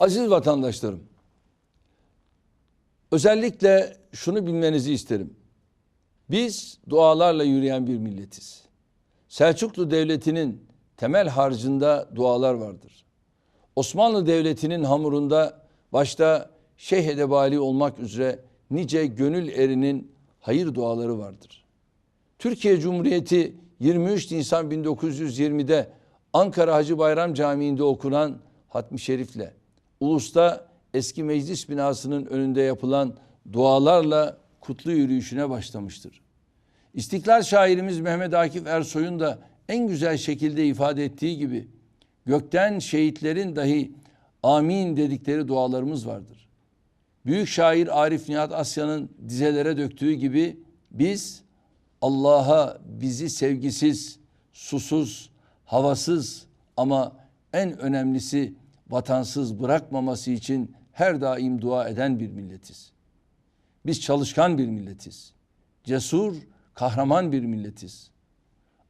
Aziz vatandaşlarım, özellikle şunu bilmenizi isterim. Biz dualarla yürüyen bir milletiz. Selçuklu Devleti'nin temel harcında dualar vardır. Osmanlı Devleti'nin hamurunda başta Şeyh Edebali olmak üzere nice gönül erinin hayır duaları vardır. Türkiye Cumhuriyeti 23 Nisan 1920'de Ankara Hacı Bayram Camii'nde okunan Hatmi Şerif'le, Ulus'ta eski meclis binasının önünde yapılan dualarla kutlu yürüyüşüne başlamıştır. İstiklal şairimiz Mehmet Akif Ersoy'un da en güzel şekilde ifade ettiği gibi gökten şehitlerin dahi amin dedikleri dualarımız vardır. Büyük şair Arif Nihat Asya'nın dizelere döktüğü gibi biz Allah'a bizi sevgisiz, susuz, havasız ama en önemlisi vatansız bırakmaması için her daim dua eden bir milletiz. Biz çalışkan bir milletiz. Cesur, kahraman bir milletiz.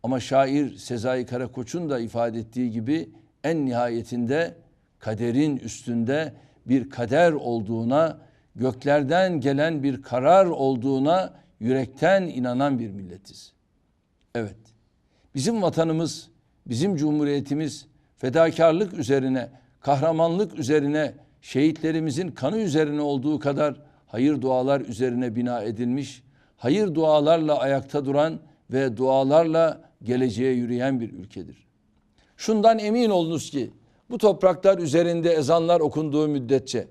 Ama şair Sezai Karakoç'un da ifade ettiği gibi en nihayetinde kaderin üstünde bir kader olduğuna, göklerden gelen bir karar olduğuna yürekten inanan bir milletiz. Evet, bizim vatanımız, bizim cumhuriyetimiz fedakarlık üzerine, kahramanlık üzerine, şehitlerimizin kanı üzerine olduğu kadar hayır dualar üzerine bina edilmiş, hayır dualarla ayakta duran ve dualarla geleceğe yürüyen bir ülkedir. Şundan emin olunuz ki bu topraklar üzerinde ezanlar okunduğu müddetçe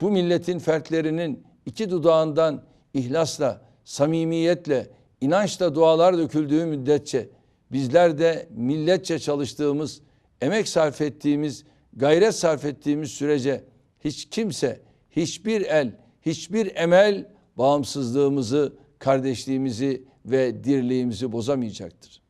bu milletin fertlerinin iki dudağından ihlasla, samimiyetle, inançla dualar döküldüğü müddetçe bizler de milletçe çalıştığımız, emek sarf ettiğimiz, gayret sarf ettiğimiz sürece hiç kimse, hiçbir el, hiçbir emel bağımsızlığımızı, kardeşliğimizi ve dirliğimizi bozamayacaktır.